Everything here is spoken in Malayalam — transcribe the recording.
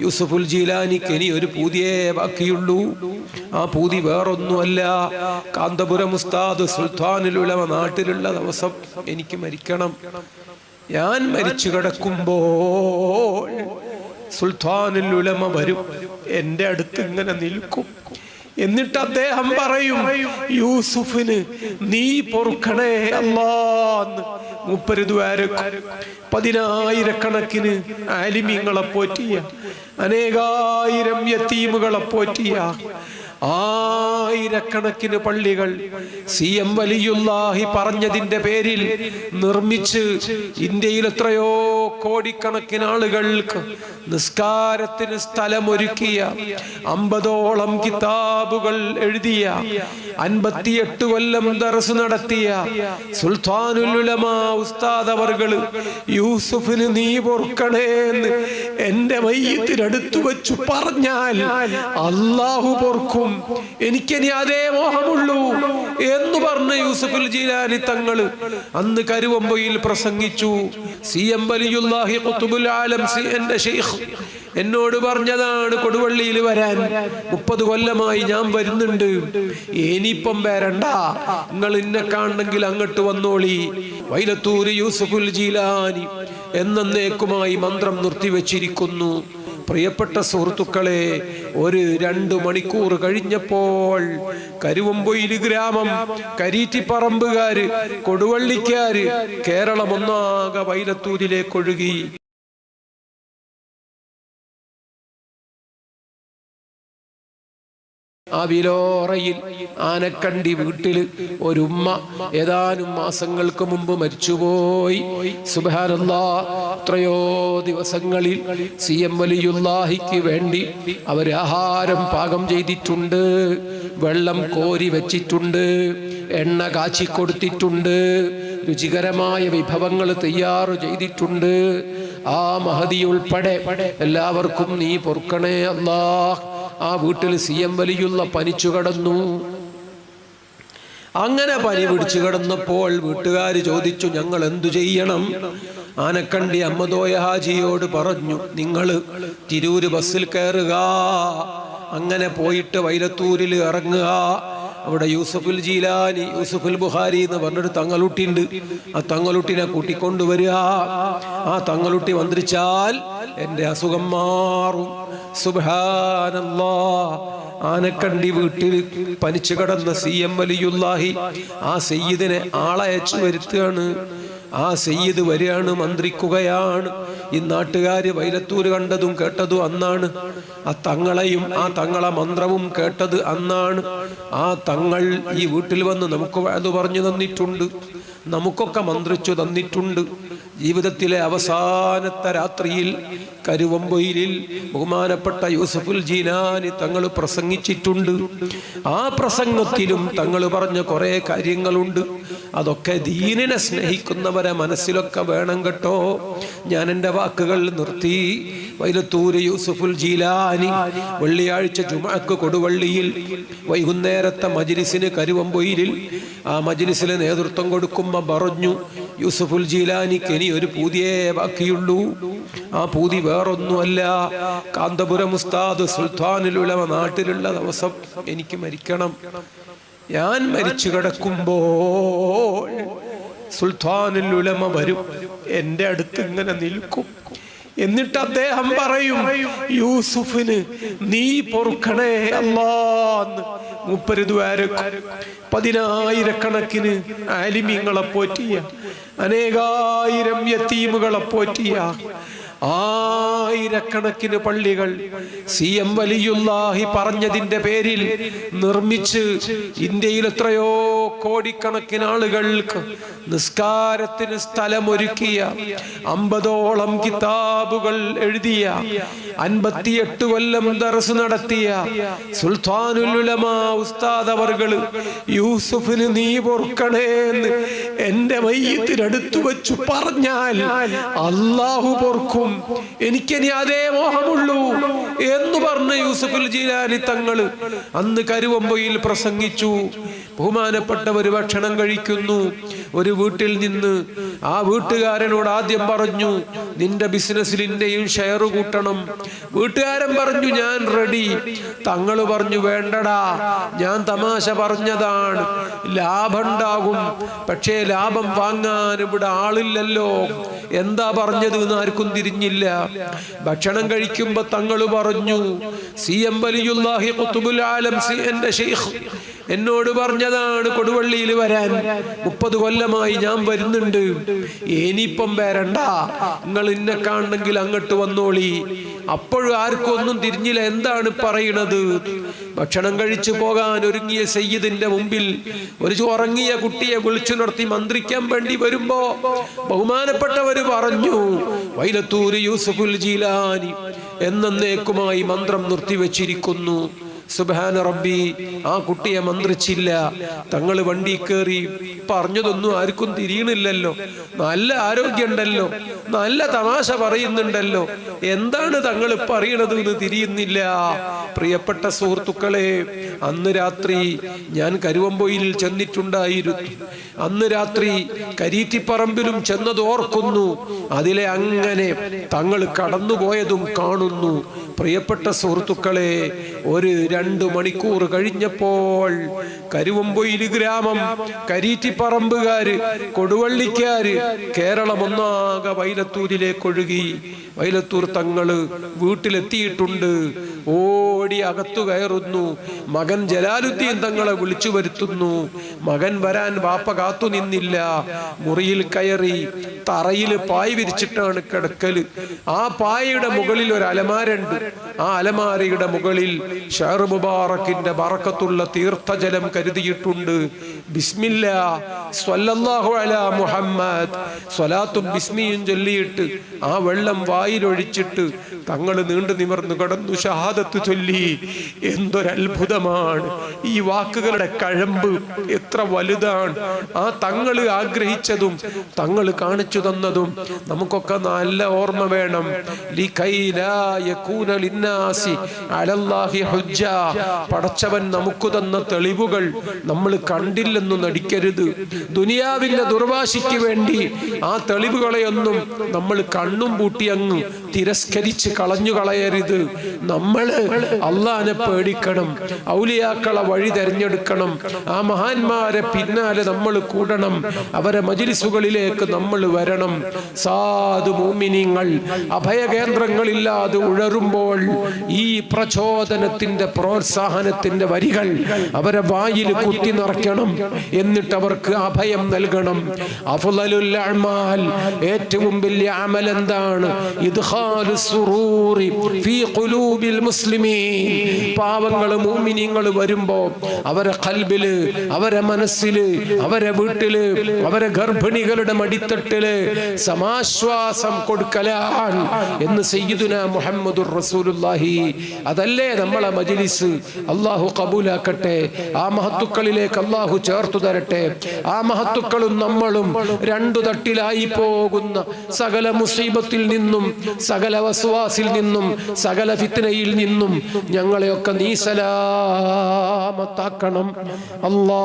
യൂസഫുൽ ജീലാനിക്ക് ഇനി ഒരു പൂതിയേ ബാക്കിയുള്ളൂ. ആ പൂതി വേറൊന്നുമല്ല. കാന്തപുരം ഉസ്താദ് സുൽത്താനിലുള്ള നാട്ടിലുള്ള ദിവസം എനിക്ക് മരിക്കണം. ഞാൻ മരിച്ചു കിടക്കുമ്പോൾ സുൽത്താനുൽ ഉലമ വരും. എന്റെ അടുത്ത് ഇങ്ങനെ നിൽക്കും. എന്നിട്ട് അദ്ദേഹം പറയും യൂസുഫിന് നീ പൊറുക്കണേ അല്ലാന്ന് മുപ്പരുതുവാരക്കും പതിനായിരക്കണക്കിന് ആലിമീങ്ങളെ പോറ്റിയ അനേകായിരം യത്തീമുകളെ പോറ്റിയ ആയിരക്കണക്കിന് പള്ളികൾ സി എം വലിയുല്ലാഹി പറഞ്ഞതിന്റെ പേരിൽ നിർമ്മിച്ച് ഇന്ത്യയിൽ എത്രയോ കോടിക്കണക്കിന് ആളുകൾക്ക് നിസ്കാരത്തിന് സ്ഥലമൊരുക്കിയ അമ്പതോളം കിതാബുകൾ എഴുതിയ അൻപത്തിയെട്ട് കൊല്ലം ദർസ് നടത്തിയ സുൽത്താനുലുലമാ ഉസ്താദ് അവർകൾ യൂസുഫിന് നീ പൊറുക്കണേ എന്ന് എന്റെ മയ്യത്തിനടുത്തു വെച്ചു പറഞ്ഞാൽ അള്ളാഹു പൊറുക്കും. എനിക്കിനി അതേ മോഹമുള്ളൂ എന്ന് പറഞ്ഞ യൂസഫുൽ ജീലാനി തങ്ങൾ അന്ന് കരുവമ്പയിൽ പ്രസംഗിച്ചു. സി എം വലിയുല്ലാഹി ആലം സി എന്റെ ഷെയ്ഖ് എന്നോട് പറഞ്ഞതാണ് കൊടുവള്ളിയിൽ വരാൻ. മുപ്പത് കൊല്ലമായി ഞാൻ വരുന്നുണ്ട്. ഇനിയിപ്പം വരണ്ട. നിങ്ങൾ എന്നെ കാണണമെങ്കിൽ അങ്ങോട്ട് വന്നോളി. വൈലത്തൂര് യൂസഫുൽ ജീലാനി എന്നേക്കുമായി മന്ത്രം നിർത്തിവെച്ചിരിക്കുന്നു. പ്രിയപ്പെട്ട സുഹൃത്തുക്കളെ ഒരു രണ്ടു മണിക്കൂർ കഴിഞ്ഞപ്പോൾ കരുവമ്പൊയിൽ ഗ്രാമം കരീറ്റിപ്പറമ്പുകാര് കൊടുവള്ളിക്കാര് കേരളം ഒന്നാകെ വൈലത്തൂരിലേക്ക് ആ വിലോറയിൽ ആനക്കണ്ടി വീട്ടിൽ ഒരുമ്മ ഏതാനും മാസങ്ങൾക്ക് മുമ്പ് മരിച്ചുപോയി. സുബാനല്ലാ എത്രയോ ദിവസങ്ങളിൽ സി എം വലിയുല്ലാഹിക്ക് വേണ്ടി അവർ ആഹാരം പാകം ചെയ്തിട്ടുണ്ട് വെള്ളം കോരി വെച്ചിട്ടുണ്ട് എണ്ണ കാച്ചി കൊടുത്തിട്ടുണ്ട് രുചികരമായ വിഭവങ്ങൾ തയ്യാറ് ചെയ്തിട്ടുണ്ട്. ആ മഹതി ഉൾപ്പെടെ എല്ലാവർക്കും നീ പൊറുക്കണേ അല്ലാ ആ വീട്ടിൽ സി എം വലിയുള്ള പനിച്ചു കടന്നു. അങ്ങനെ പനി പിടിച്ചു കിടന്നപ്പോൾ വീട്ടുകാർ ചോദിച്ചു ഞങ്ങൾ എന്തു ചെയ്യണം? ആനക്കണ്ടി അമ്മദോയ ഹാജിയോട് പറഞ്ഞു നിങ്ങൾ തിരൂര് ബസ്സിൽ കയറുക അങ്ങനെ പോയിട്ട് വൈലത്തൂരിൽ ഇറങ്ങുക അവിടെ യൂസഫുൽ ജീലാനി യൂസഫുൽ ബുഹാരി എന്ന് പറഞ്ഞൊരു തങ്ങളുട്ടിണ്ട് ആ തങ്ങളുട്ടിനെ കൂട്ടിക്കൊണ്ടുവരിക. ആ തങ്ങളുട്ടി മന്ത്രിച്ചാൽ എന്റെ അസുഖം മാറും. സുബാനല്ലാ ആനക്കണ്ടി വീട്ടിൽ പനിച്ചു കിടന്ന സി എം വലിയുല്ലാഹി ആ സയ്യിദിനെ ആളയച്ചു വരുത്തുകയാണ്. ആ സയ്യിദ് വരികയാണ് മന്ത്രിക്കുകയാണ്. ഈ നാട്ടുകാര് വൈലത്തൂർ കണ്ടതും കേട്ടതും അന്നാണ്. ആ തങ്ങളെയും ആ തങ്ങളെ മന്ത്രവും കേട്ടത് അന്നാണ്. ആ തങ്ങൾ ഈ വീട്ടിൽ വന്ന് നമുക്ക് അത് പറഞ്ഞു തന്നിട്ടുണ്ട്. നമുക്കൊക്കെ മന്ത്രിച്ചു തന്നിട്ടുണ്ട്. ജീവിതത്തിലെ അവസാനത്തെ രാത്രിയിൽ കരുവമ്പൊയിലിൽ ബഹുമാനപ്പെട്ട യൂസഫുൽ ജീനാനി തങ്ങൾ പ്രസംഗിച്ചിട്ടുണ്ട്. ആ പ്രസംഗത്തിലും തങ്ങൾ പറഞ്ഞ കുറേ കാര്യങ്ങളുണ്ട്. അതൊക്കെ ദീനിനെ സ്നേഹിക്കുന്നവരെ മനസ്സിലൊക്കെ വേണം കേട്ടോ. ഞാൻ എന്റെ വാക്കുകൾ നിർത്തി. വൈലത്തൂര് യൂസഫുൽ ജീലാനി വെള്ളിയാഴ്ച ജുമാക്ക് കൊടുവള്ളിയിൽ വൈകുന്നേരത്തെ മജിലിസിന് കരുവമ്പൊയിലിൽ ആ മജിലിസിലെ നേതൃത്വം കൊടുക്കുമ്പോൾ പറഞ്ഞു യൂസഫുൽ ജീലാനിക്ക് ഇനി ഒരു പൂതിയേ ബാക്കിയുള്ളൂ. ആ പൂതി വേറൊന്നുമല്ല. കാന്തപുരം ഉസ്താദ് സുൽത്താനിലുള്ള നാട്ടിലുള്ള ദിവസം എനിക്ക് മരിക്കണം. ഞാൻ മരിച്ചു കിടക്കുമ്പോൾ സുൽത്താനുൽ ഉലമ വരും. എന്റെ അടുത്ത് ഇങ്ങനെ നിൽക്കും. എന്നിട്ട് അദ്ദേഹം പറയും യൂസുഫിന് നീ പൊറുക്കണേ അല്ലാന്ന് മുപ്പരുതുവാരക്കും പതിനായിരക്കണക്കിന് ആലിമീങ്ങളെ പോറ്റിയ അനേകായിരം യത്തീമുകളെ പോറ്റിയ ആയിരക്കണക്കിന് പള്ളികൾ സി എം വലിയുല്ലാഹി പറഞ്ഞതിന്റെ പേരിൽ നിർമ്മിച്ച് ഇന്ത്യയിൽ എത്രയോ കോടിക്കണക്കിന് ആളുകൾക്ക് നിസ്കാരത്തിന് സ്ഥലമൊരുക്കിയ അമ്പതോളം കിതാബുകൾ എഴുതിയ അൻപത്തിയെട്ട് കൊല്ലം ദർസ് നടത്തിയ സുൽത്താനുലുലമാ ഉസ്താദ് അവർകൾ യൂസുഫിന് നീ പൊറുക്കണേ എന്ന് എന്റെ മയ്യത്തിനടുത്തു വെച്ചു പറഞ്ഞാൽ അള്ളാഹു പൊറുക്കും. എനിക്കിനി അതേ മോഹമുള്ളൂ എന്ന് പറഞ്ഞ യൂസുഫുൽ ജീലാനി തങ്ങൾ അന്ന് കരുവമ്പയിൽ പ്രസംഗിച്ചു. ബഹുമാനപ്പെട്ടവർ ഭക്ഷണം കഴിക്കുന്നു. ഒരു വീട്ടിൽ നിന്ന് ആ വീട്ടുകാരനോട് ആദ്യം പറഞ്ഞു നിന്റെ ബിസിനസ്സിൽ ഇന്റെയും ഷെയർ കൂട്ടണം. വീട്ടുകാരൻ പറഞ്ഞു ഞാൻ റെഡി. തങ്ങൾ പറഞ്ഞു വേണ്ടടാ ഞാൻ തമാശ പറഞ്ഞതാണ്. ലാഭം ഉണ്ടാകും. പക്ഷേ ലാഭം വാങ്ങാൻ ഇവിടെ ആളില്ലല്ലോ. എന്താ പറഞ്ഞത് എന്ന് ആർക്കും തിരിഞ്ഞില്ല ഭക്ഷണം കഴിക്കുമ്പോ തങ്ങൾ പറഞ്ഞു സി എം വലിയുല്ലാഹി ഖുതുബുൽ ആലം സി എന്റെ ഷെയ്ഖ് എന്നോട് പറഞ്ഞതാണ് കൊടുവള്ളിയിൽ വരാൻ. മുപ്പത് കൊല്ലമായി ഞാൻ വരുന്നുണ്ട്. ഇനിയിപ്പം വരണ്ട. നിങ്ങൾ ഇന്നെ കാണണമെങ്കിൽ അങ്ങോട്ട് വന്നോളി. അപ്പോഴും ആർക്കും ഒന്നും തിരിഞ്ഞില്ല. എന്താണ് പറയുന്നത് ഭക്ഷണം കഴിച്ചു പോകാൻ ഒരുങ്ങിയ സയ്യിദിന്റെ മുമ്പിൽ ഒരു ഉറങ്ങിയ കുട്ടിയെ വിളിച്ചു നിർത്തി മന്ത്രിക്കാൻ വേണ്ടി വരുമ്പോ ബഹുമാനപ്പെട്ടവര് പറഞ്ഞു വൈലത്തൂര് യൂസഫുൽ ജീലാനി എന്നേക്കുമായി മന്ത്രം നിർത്തിവെച്ചിരിക്കുന്നു. സുബാന റബ്ബി ആ കുട്ടിയെ മന്ത്രിച്ചില്ല. തങ്ങൾ വണ്ടി കയറി പറഞ്ഞതൊന്നും ആർക്കും തിരിയണില്ലല്ലോ. നല്ല ആരോഗ്യമുണ്ടല്ലോ. നല്ല തമാശ പറയുന്നുണ്ടല്ലോ. എന്താണ് തങ്ങൾ പറയണത് എന്ന് തിരിയുന്നില്ല. പ്രിയപ്പെട്ട സുഹൃത്തുക്കളെ അന്ന് രാത്രി ഞാൻ കരുവമ്പൊയിൽ ചെന്നിട്ടുണ്ടായിരുന്നു. അന്ന് രാത്രി കരീറ്റിപ്പറമ്പിലും ചെന്നത് ഓർക്കുന്നു. അതിലെ അങ്ങനെ തങ്ങൾ കടന്നുപോയതും കാണുന്നു. പ്രിയപ്പെട്ട സുഹൃത്തുക്കളെ ഒരു രണ്ടു മണിക്കൂർ കഴിഞ്ഞപ്പോൾ കരുവമ്പൊയിൽ ഗ്രാമം കരീറ്റിപ്പറമ്പുകാര് കൊടുവള്ളിക്കാര് കേരളം ഒന്നാകെ വൈലത്തൂരിലേക്ക് ഒഴുകി. വൈലത്തൂർ തങ്ങൾ വീട്ടിലെത്തിയിട്ടുണ്ട്. ഓടി അകത്തു കയറുന്നു. മകൻ ജലാലുദ്ദീൻ തങ്ങളെ വിളിച്ചു വരുത്തുന്നു. മകൻ വരാൻ വാപ്പ കാത്തു നിന്നില്ല. മുറിയിൽ കയറി തറയിൽ പായ് വിരിച്ചിട്ടാണ് കിടക്കൽ. ആ പായയുടെ മുകളിൽ ഒരു അലമാരുണ്ട് ആ അലമാരയുടെ മുകളിൽ ഷെയർ മുബാറക്കിന്റെ ബറക്കത്തുള്ള തീർത്ഥജലം കരുതിയിട്ടുണ്ട്. ബിസ്മില്ല സ്വല്ലല്ലാഹു അലാ മുഹമ്മദ്. സ്വലാത്തും ബിസ്മിയും ചൊല്ലിയിട്ട് ആ വെള്ളം വായിലൊഴിച്ചിട്ട് തങ്ങൾ നീണ്ടു നിവർന്നു കടന്നു ഷഹാദത്ത് ചൊല്ലി. എന്തൊരത്ഭുതമാണ്. ഈ വാക്കുകളുടെ കഴമ്പ് എത്ര വലുതാണ്. ആ തങ്ങൾ ആഗ്രഹിച്ചതും തങ്ങൾ കാണിച്ചു തന്നതും നമുക്കൊക്കെ നല്ല ഓർമ്മ വേണം. പടച്ചവൻ നമുക്ക് തന്ന തെളിവുകൾ നമ്മൾ കണ്ടില്ലെന്ന് നടിക്കരുത്. ദുനിയാവിന്റെ ദുർവാശിക്ക് വേണ്ടി ആ തെളിവുകളെയൊന്നും നമ്മൾ കണ്ണും പൂട്ടി അങ്ങ് Nous, തിരസ്കരിച്ച് കളഞ്ഞു കളയരുത്. നമ്മൾ അള്ളാനെ പേടിക്കണം. ഔലിയാക്കളെ വഴി തെരഞ്ഞെടുക്കണം. ആ മഹാന്മാരെ പിന്നാലെ നമ്മൾ കൂടണം. അവരെ മജിലിസുകളിലേക്ക് നമ്മൾ വരണം. സാധു മോമിനിങ്ങൾ അഭയകേന്ദ്രങ്ങളില്ലാതെ ഉഴറുമ്പോൾ ഈ പ്രചോദനത്തിന്റെ പ്രോത്സാഹനത്തിന്റെ വരികൾ അവരെ വായിൽ കുത്തി നിറയ്ക്കണം. എന്നിട്ട് അവർക്ക് അഭയം നൽകണം. അഅ്മാൽ ഏറ്റവും വലിയ അമൽ എന്താണ് ഇദ്ഖാലു സുറൂറി ഫീ ഖുലൂബിൽ മുസ്ലിമീൻ. പാവങ്ങൾ മുഅ്മിനീങ്ങൾ വരുമ്പോൾ അവരെ ഖൽബിൽ അവരെ മനസ്സിൽ അവരെ വീട്ടിൽ അവരെ ഗർഭിണികളുടെ മടിത്തട്ടിൽ സമാശ്വാസം കൊടുക്കലാൻ എന്ന് സയ്യിദുന മുഹമ്മദുർ റസൂലുള്ളാഹി. അതല്ലേ നമ്മളെ മജ്ലിസ്? അല്ലാഹു കബൂലാക്കട്ടെ ആ മഹത്തുക്കളിലേക്ക് അല്ലാഹു ചേർത്തു തരട്ടെ. ആ മഹത്തുക്കളും നമ്മളും രണ്ടു തട്ടിലായി പോകുന്ന സകല മുസീബത്തിൽ നിന്നും സകല വസ്വാസിൽ നിന്നും സകല ഫിത്തനയിൽ നിന്നും ഞങ്ങളെയൊക്കെ നീ സലാമത്താക്കണം. അല്ലാ